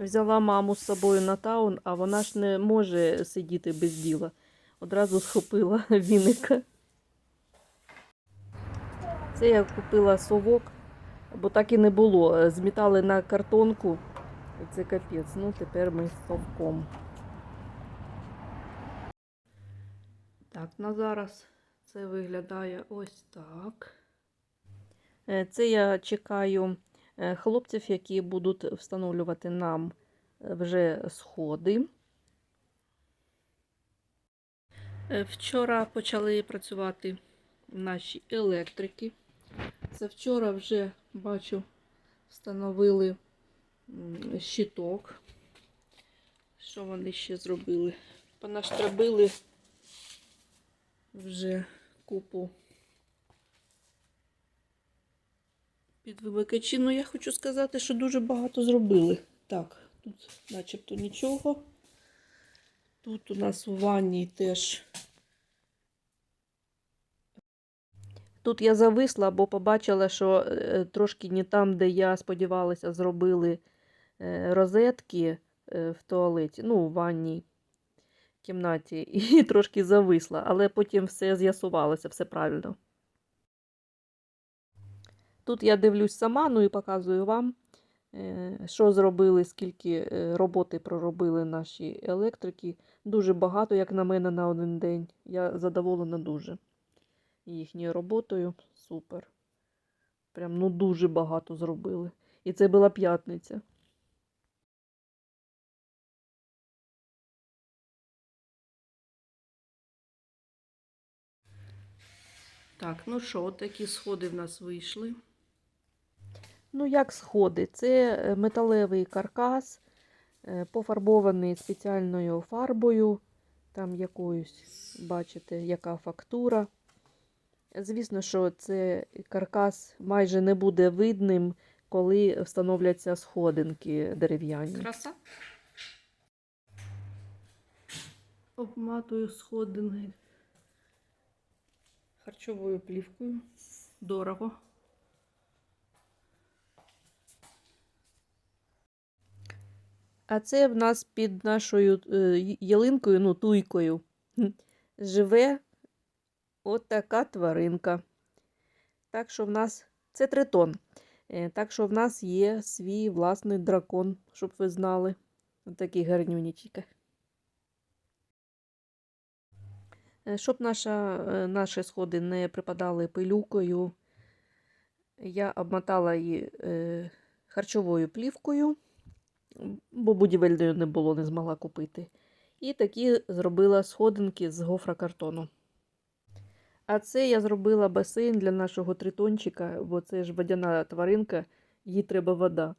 Взяла маму з собою на таун, а вона ж не може сидіти без діла. Одразу схопила віника. Це я купила совок, бо так і не було. Змітали на картонку. Це капець. Ну, тепер ми з совком. Так, на зараз це виглядає ось так. Е, Це я чекаю хлопців, які будуть встановлювати нам е, вже сходи. Е, Вчора почали працювати наші електрики. Це вчора вже бачу, встановили щиток. Що вони ще зробили? Понаштрабили вже купу підвимикачі. Ну, я хочу сказати, що дуже багато зробили. Так, тут начебто нічого. Тут у нас у ванні теж. Тут я зависла, бо побачила, що е, трошки не там, де я сподівалася, зробили е, розетки е, в туалеті, ну, у ванній кімнаті, і трошки зависла, але потім все з'ясувалося, все правильно. Тут я дивлюсь сама, ну і показую вам, е, що зробили, скільки е, роботи проробили наші електрики. Дуже багато, як на мене, на один день. Я задоволена дуже їхньою роботою. Супер. Прям ну дуже багато зробили. І це була п'ятниця. Так, ну що, такі сходи в нас вийшли. Ну, як сходи? Це е, металевий каркас, е, пофарбований спеціальною фарбою, там якоюсь, бачите, яка фактура. Звісно, що це каркас майже не буде видним, коли встановляться сходинки дерев'яні. Краса. Обматую сходинки харчовою плівкою. Дорого. А це в нас під нашою е, ялинкою, ну, туйкою, живе от тваринка. Так що в нас це тритон. Е, Так що в нас є свій власний дракон, щоб ви знали. Ось такий гарнюнічка. Е, Щоб наша, наші сходи не припадали пилюкою, я обмотала її харчовою плівкою, бо будівельної не було, не змогла купити. І такі зробила сходинки з гофрокартону. А це я зробила басейн для нашого тритончика, бо це ж водяна тваринка, їй треба вода.